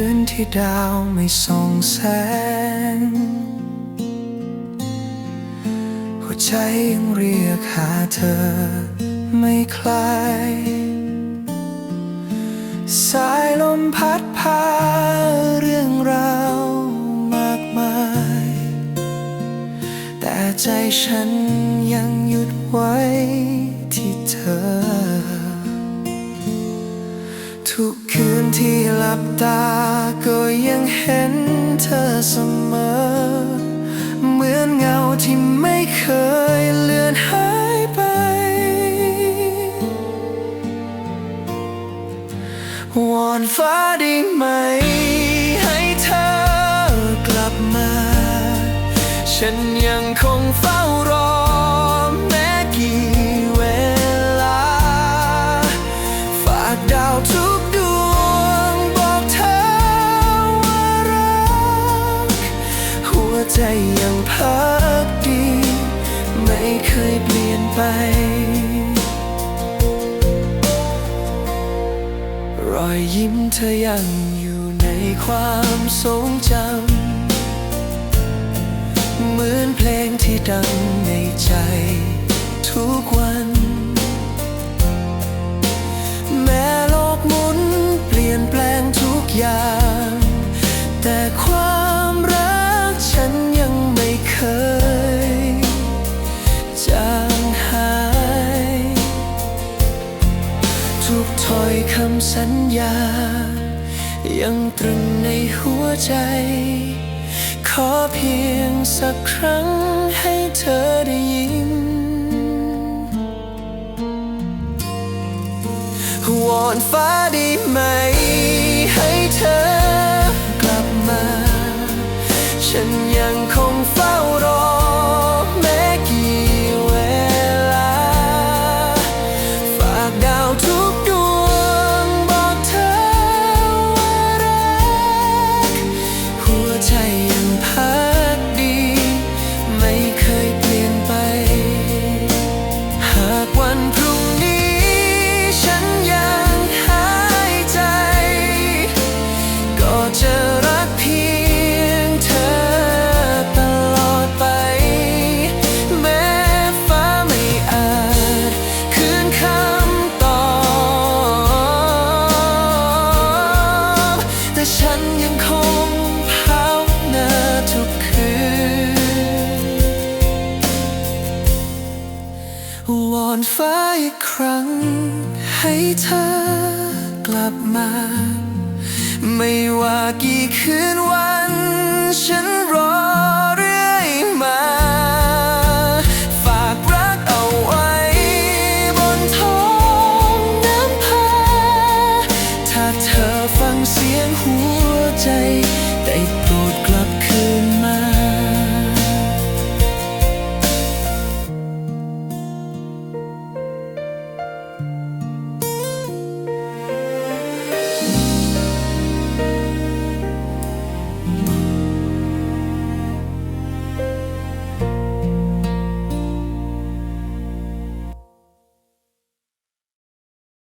ืนที่ดาวไม่ส่องแสง หัวใจยังเรียกหาเธอไม่คลาย สายลมพัดพาเรื่องราวมากมาย แต่ใจฉันยังหยุดไว้ที่เธอ ทุกคืนที่หลับตา เคยเลือนหายไป วอนฟ้าได้ไหม ให้เธอกลับมา ฉันยังคงเฝ้า ไม่เคยเปลี่ยนไป รอยยิ้มเธอยังอยู่ในความทรงจำ เหมือนเพลงที่ดังใน สัญญา ยังตรึงในหัวใจ ขอเพียงสักครั้งให้เธอได้ยินวอนฟ้าได้ไหม ฟ้าอีกครั้ง ให้เธอกลับมา ไม่ว่ากี่คืนวัน ฉันรอ